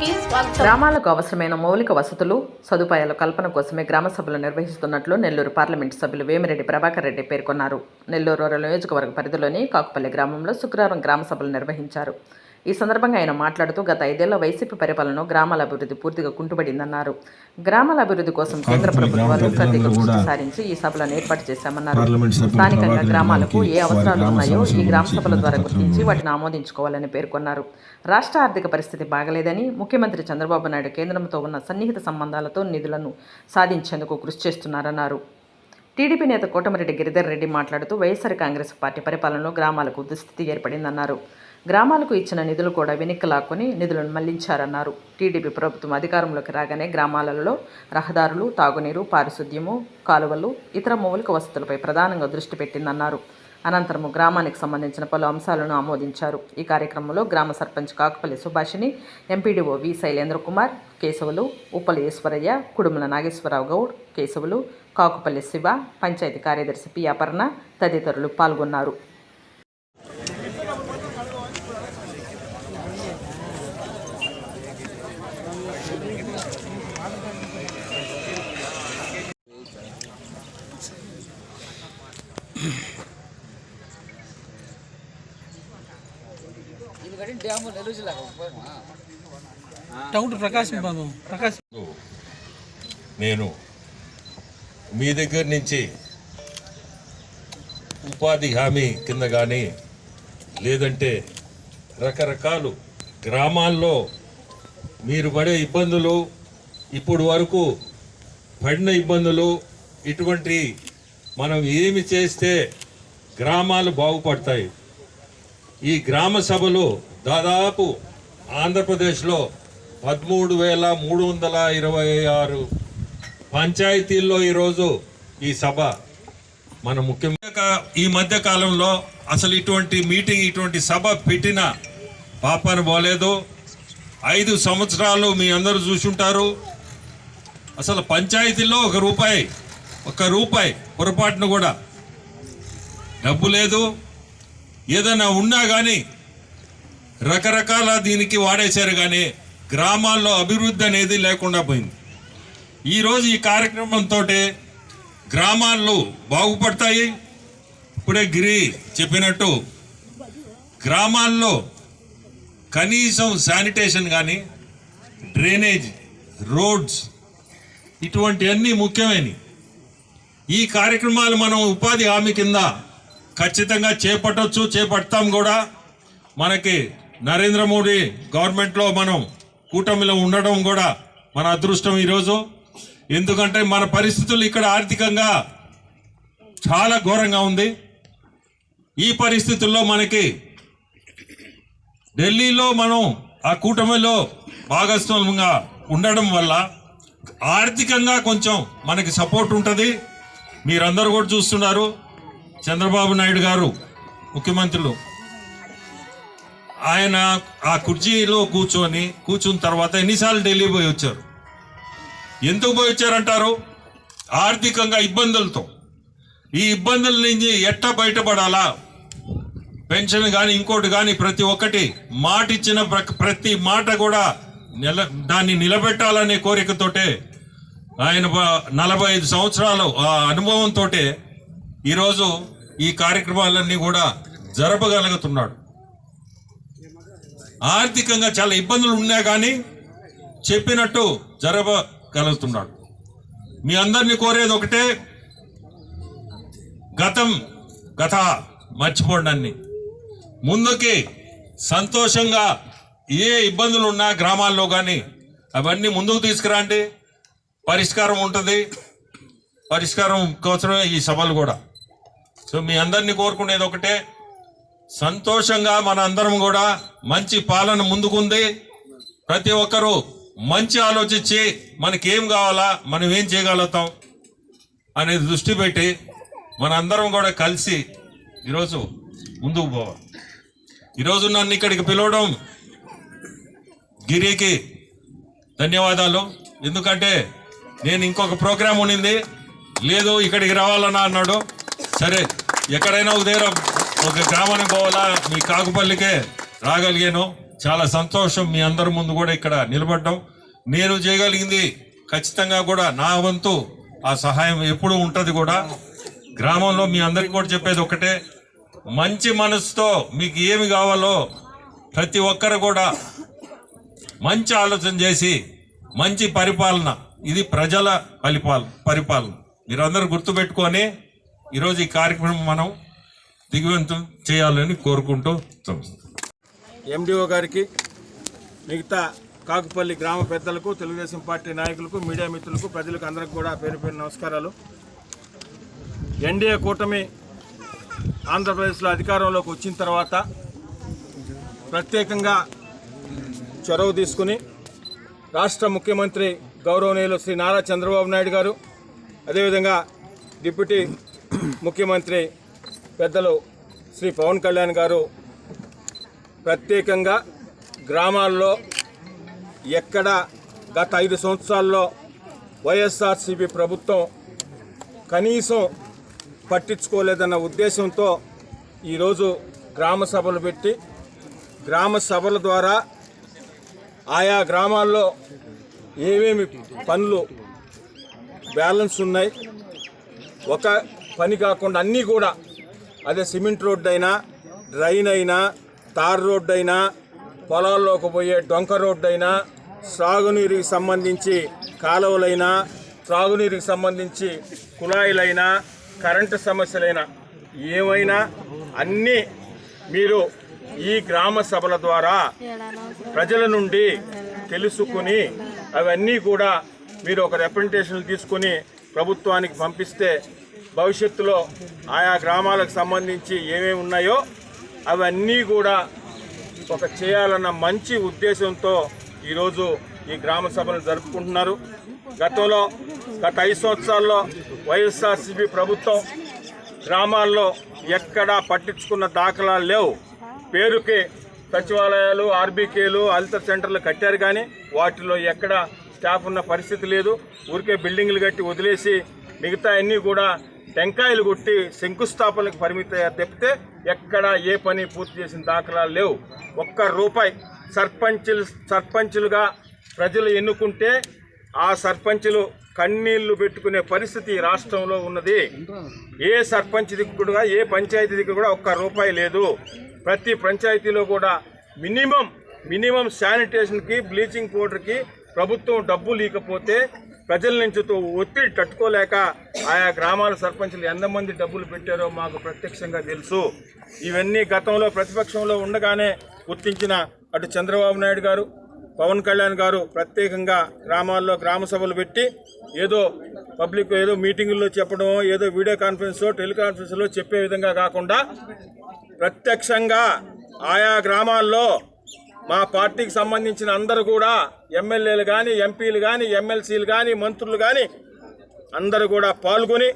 గ్రామాలకు అవసరమైన మౌలిక వసతులు సదుపాయాల కల్పన కోసమే గ్రామ సభలు నిర్వహిస్తున్నట్లు నెల్లూరు పార్లమెంటు సభ్యులు వేమిరెడ్డి ప్రభాకర్ రెడ్డి పేర్కొన్నారు. నెల్లూరు రూరల్ నియోజకవర్గ పరిధిలోని కాకుపల్లి గ్రామంలో శుక్రవారం గ్రామ సభలు నిర్వహించారు. ఈ సందర్భంగా ఆయన మాట్లాడుతూ గత ఐదేళ్ళ వైసీపీ పరిపాలనలో గ్రామాల అభివృద్ధి పూర్తిగా కుంటుపడిందన్నారు గ్రామాల అభివృద్ధి కోసం కేంద్ర ప్రభుత్వాలు ప్రత్యేక దృష్టి సారించి ఈ సభలను ఏర్పాటు చేశామన్నారు. స్థానికంగా గ్రామాలకు ఏ అవసరాలు ఉన్నాయో ఈ గ్రామ సభల ద్వారా గుర్తించి వాటిని ఆమోదించుకోవాలని పేర్కొన్నారు. రాష్ట్ర ఆర్థిక పరిస్థితి బాగలేదని ముఖ్యమంత్రి చంద్రబాబు నాయుడు కేంద్రంతో ఉన్న సన్నిహిత సంబంధాలతో నిధులను సాధించేందుకు కృషి చేస్తున్నారన్నారు. టీడీపీ నేత కోటమిరెడ్డి గిరిధర్ రెడ్డి మాట్లాడుతూ వైఎస్ఆర్ కాంగ్రెస్ పార్టీ పరిపాలనలో గ్రామాలకు దుస్థితి ఏర్పడిందన్నారు. గ్రామాలకు ఇచ్చిన నిధులు కూడా వెనక్కి లాక్కొని నిధులను మళ్ళించారన్నారు. టీడీపీ ప్రభుత్వం అధికారంలోకి రాగానే గ్రామాలలో రహదారులు తాగునీరు పారిశుద్ధ్యము కాలువలు ఇతర మౌలిక వసతులపై ప్రధానంగా దృష్టి పెట్టిందన్నారు. అనంతరం గ్రామానికి సంబంధించిన పలు అంశాలను ఆమోదించారు. ఈ కార్యక్రమంలో గ్రామ సర్పంచ్ కాకుపల్లి సుభాషిణి ఎంపీడీఓ వి శైలేంద్ర కుమార్ కేశవులు ఉప్పల ఈశ్వరయ్య కుడుముల నాగేశ్వరరావు గౌడ్ కేశవులు కాకుపల్లి శివ పంచాయతీ కార్యదర్శి పి అపర్ణ తదితరులు పాల్గొన్నారు. టౌన్ ప్రకాశం బాబు ప్రకాశం. నేను మీ దగ్గర నుంచి ఉపాధి హామీ కింద కానీ లేదంటే రకరకాలు గ్రామాల్లో మీరు పడే ఇబ్బందులు ఇప్పుడు వరకు పడిన ఇబ్బందులు ఇటువంటి మనం ఏమి చేస్తే గ్రామాలు బాగుపడతాయి? ఈ గ్రామ సభలు దాదాపు ఆంధ్రప్రదేశ్లో పదమూడు వేల మూడు వందల ఇరవై ఆరు పంచాయతీల్లో ఈరోజు ఈ సభ. మన ముఖ్యంగా ఈ మధ్య కాలంలో అసలు ఇటువంటి మీటింగ్ ఇటువంటి సభ పెట్టిన పాపను పోలేదు. ఐదు సంవత్సరాలు మీ అందరూ చూసుంటారు. అసలు పంచాయతీలో ఒక రూపాయి ఒక రూపాయి పొరపాటును కూడా. డబ్బు లేదు. ఏదైనా ఉన్నా కానీ రకరకాల దీనికి వాడేశారు కానీ గ్రామాల్లో అభివృద్ధి అనేది లేకుండా పోయింది. ఈరోజు ఈ కార్యక్రమంతో గ్రామాలు బాగుపడతాయి. ఇప్పుడే గిరి చెప్పినట్టు గ్రామాల్లో కనీసం శానిటేషన్ కానీ డ్రైనేజ్ రోడ్స్ ఇటువంటివన్నీ ముఖ్యమైనవి. ఈ కార్యక్రమాలు మనం ఉపాధి హామీ కింద ఖచ్చితంగా చేపట్టవచ్చు చేపడతాం కూడా. మనకి నరేంద్ర మోడీ గవర్నమెంట్లో మనం కూటమిలో ఉండడం కూడా మన అదృష్టం ఈరోజు. ఎందుకంటే మన పరిస్థితులు ఇక్కడ ఆర్థికంగా చాలా ఘోరంగా ఉంది. ఈ పరిస్థితుల్లో మనకి ఢిల్లీలో మనం ఆ కూటమిలో భాగస్వామ్యంగా ఉండడం వల్ల ఆర్థికంగా కొంచెం మనకి సపోర్ట్ ఉంటుంది. మీరందరూ కూడా చూస్తున్నారు చంద్రబాబు నాయుడు గారు ముఖ్యమంత్రులు. ఆయన ఆ కుర్చీలో కూర్చొని కూర్చున్న తర్వాత ఎన్నిసార్లు ఢిల్లీ పోయి వచ్చారు? ఎందుకు పోయి వచ్చారంటారు? ఆర్థికంగా ఇబ్బందులతో. ఈ ఇబ్బందుల నుంచి ఎట్టా బయటపడాలా? పెన్షన్ కానీ ఇంకోటి కానీ ప్రతి ఒక్కటి మాట ఇచ్చిన ప్ర- ప్రతి మాట కూడా నిల దాన్ని నిలబెట్టాలనే కోరికతోటే ఆయన నలభై ఐదు సంవత్సరాలు ఆ అనుభవంతో ఈరోజు ఈ కార్యక్రమాలన్నీ కూడా జరపగలుగుతున్నాడు. ఆర్థికంగా చాలా ఇబ్బందులు ఉన్నా కానీ చెప్పినట్టు జరపగలుగుతున్నాడు. మీ అందరినీ కోరేది ఒకటే గతం గత మర్చిపోండి ముందుకి సంతోషంగా ఏ ఇబ్బందులు ఉన్నా గ్రామాల్లో కానీ అవన్నీ ముందుకు తీసుకురండి. పరిష్కారం ఉంటుంది. పరిష్కారం కోసమే ఈ సభలు కూడా. సో మీ అందరినీ కోరుకునేది ఒకటే. సంతోషంగా మన అందరం కూడా మంచి పాలన ముందుకుంది. ప్రతి ఒక్కరూ మంచి ఆలోచించి మనకేం కావాలా మనం ఏం చేయగలుగుతాం అనేది దృష్టి పెట్టి మన అందరం కూడా కలిసి ఈరోజు ముందుకు పోవాలి. ఈరోజు నన్ను ఇక్కడికి పిలవడం గిరికి ధన్యవాదాలు. ఎందుకంటే నేను ఇంకొక ప్రోగ్రాం ఉండింది లేదు ఇక్కడికి రావాలన్నా అన్నాడు. సరే ఎక్కడైనా ఒక దగ్గర ఒక గ్రామానికి పోవాలా? మీ కాకుపల్లికే రాగలిగాను. చాలా సంతోషం మీ అందరి ముందు కూడా ఇక్కడ నిలబడ్డం. నేను చేయగలిగింది ఖచ్చితంగా కూడా నా వంతు ఆ సహాయం ఎప్పుడూ ఉంటుంది కూడా. గ్రామంలో మీ అందరికీ కూడా చెప్పేది ఒకటే. మంచి మనసుతో మీకు ఏమి కావాలో ప్రతి ఒక్కరు కూడా మంచి ఆలోచన చేసి మంచి పరిపాలన ఇది ప్రజల పరిపాలన పరిపాలన. మీరందరూ గుర్తుపెట్టుకొని ఈరోజు ఈ కార్యక్రమం మనం దిగువంతం చేయాలని కోరుకుంటూ ఎండిఓ గారికి మిగతా కాకుపల్లి గ్రామ పెద్దలకు తెలుగుదేశం పార్టీ నాయకులకు మీడియా మిత్రులకు ప్రజలకు అందరికి కూడా పేరు పేరు నమస్కారాలు. ఎన్డీఏ కూటమి ఆంధ్రప్రదేశ్లో అధికారంలోకి వచ్చిన తర్వాత ప్రత్యేకంగా చొరవ తీసుకుని రాష్ట్ర ముఖ్యమంత్రి గౌరవనీయులు శ్రీ నారా చంద్రబాబు నాయుడు గారు అదేవిధంగా డిప్యూటీ ముఖ్యమంత్రి పెద్దలు శ్రీ పవన్ కళ్యాణ్ గారు ప్రత్యేకంగా గ్రామాల్లో ఎక్కడ గత ఐదు సంవత్సరాల్లో వైఎస్ఆర్సీపీ ప్రభుత్వం కనీసం పట్టించుకోలేదన్న ఉద్దేశంతో ఈరోజు గ్రామ సభలు పెట్టి గ్రామ సభల ద్వారా ఆయా గ్రామాల్లో ఏమేమి పనులు బ్యాలెన్స్ ఉన్నాయి? ఒక పని కాకుండా అన్నీ కూడా అదే సిమెంట్ రోడ్డు అయినా డ్రైన్ అయినా తార్ రోడ్డు అయినా పొలాల్లోకి పోయే డొంక రోడ్డు అయినా సాగునీరుకి సంబంధించి కాలువలైనా సాగునీరుకి సంబంధించి కుళాయిలైనా కరెంటు సమస్యలైనా ఏమైనా అన్నీ మీరు ఈ గ్రామ సభల ద్వారా ప్రజల నుండి తెలుసుకుని అవన్నీ కూడా మీరు ఒక రిప్రజెంటేషన్లు తీసుకుని ప్రభుత్వానికి పంపిస్తే భవిష్యత్తులో ఆయా గ్రామాలకు సంబంధించి ఏమేమి ఉన్నాయో అవన్నీ కూడా ఒక చేయాలన్న మంచి ఉద్దేశంతో ఈరోజు ఈ గ్రామ సభను జరుపుకుంటున్నారు. గతంలో గత ఐదు సంవత్సరాల్లో వైఎస్ఆర్సీపీ ప్రభుత్వం గ్రామాల్లో ఎక్కడా పట్టించుకున్న దాఖలాలు లేవు. పేరుకి సచివాలయాలు ఆర్బీకేలు హెల్త్ సెంటర్లు కట్టారు కానీ వాటిలో ఎక్కడ స్టాఫ్ ఉన్న పరిస్థితి లేదు. ఊరికే బిల్డింగ్లు కట్టి వదిలేసి మిగతా అన్నీ కూడా టెంకాయలు కొట్టి శంకుస్థాపనకు పరిమిత తెప్పితే ఎక్కడ ఏ పని పూర్తి చేసిన దాఖలాలు లేవు. ఒక్క రూపాయి సర్పంచులు సర్పంచులుగా ప్రజలు ఎన్నుకుంటే ఆ సర్పంచులు కన్నీళ్ళు పెట్టుకునే పరిస్థితి రాష్ట్రంలో ఉన్నది. ఏ సర్పంచ్ దిక్కుడుగా ఏ పంచాయతీ దిక్కు కూడా ఒక్క రూపాయి లేదు. ప్రతి పంచాయతీలో కూడా మినిమం మినిమం శానిటేషన్కి బ్లీచింగ్ పౌడర్కి ప్రభుత్వం డబ్బు లేకపోతే ప్రజల నుంచి తో- ఒత్తిడి తట్టుకోలేక ఆయా గ్రామాల సర్పంచులు ఎంతమంది డబ్బులు పెట్టారో మాకు ప్రత్యక్షంగా తెలుసు. ఇవన్నీ గతంలో ప్రతిపక్షంలో ఉండగానే గుర్తించిన అటు చంద్రబాబు నాయుడు గారు పవన్ కళ్యాణ్ గారు ప్రత్యేకంగా గ్రామాల్లో గ్రామ సభలు పెట్టి ఏదో పబ్లిక్ ఏదో మీటింగుల్లో చెప్పడం ఏదో వీడియో కాన్ఫరెన్స్లో టెలికాన్ఫరెన్స్లో చెప్పే విధంగా కాకుండా ప్రత్యక్షంగా ఆయా గ్రామాల్లో మా పార్టీకి సంబంధించిన అందరూ కూడా ఎమ్మెల్యేలు కానీ ఎంపీలు కానీ ఎమ్మెల్సీలు కానీ మంత్రులు కానీ అందరూ కూడా పాల్గొని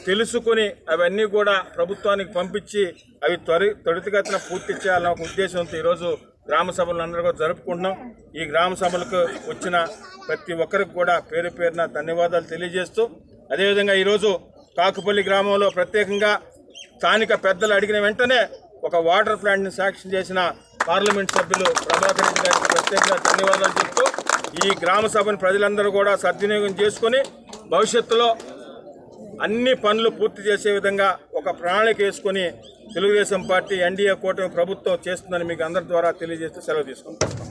తెలుసుకుని అవన్నీ కూడా ప్రభుత్వానికి పంపించి అవి త్వరి త్వరితగతిన పూర్తి చేయాలన్న ఒక ఉద్దేశంతో ఈరోజు గ్రామ సభలు అందరూ కూడా జరుపుకుంటున్నాం. ఈ గ్రామ సభలకు వచ్చిన ప్రతి ఒక్కరికి కూడా పేరు పేరున ధన్యవాదాలు తెలియజేస్తూ అదేవిధంగా ఈరోజు కాకుపల్లి గ్రామంలో ప్రత్యేకంగా స్థానిక పెద్దలు అడిగిన వెంటనే ఒక వాటర్ ప్లాంట్ని శాంక్షన్ చేసిన పార్లమెంట్ సభ్యులు ప్రభాకర్ రెడ్డి గారికి ప్రత్యేకంగా ధన్యవాదాలు చెప్తూ ఈ గ్రామ సభను ప్రజలందరూ కూడా సద్వినియోగం చేసుకొని భవిష్యత్తులో అన్ని పనులు పూర్తి చేసే విధంగా ఒక ప్రణాళిక వేసుకొని తెలుగుదేశం పార్టీ ఎన్డీఏ కూటమి ప్రభుత్వం చేస్తుందని మీకు అందరి ద్వారా తెలియజేస్తూ సెలవు తీసుకుంటాం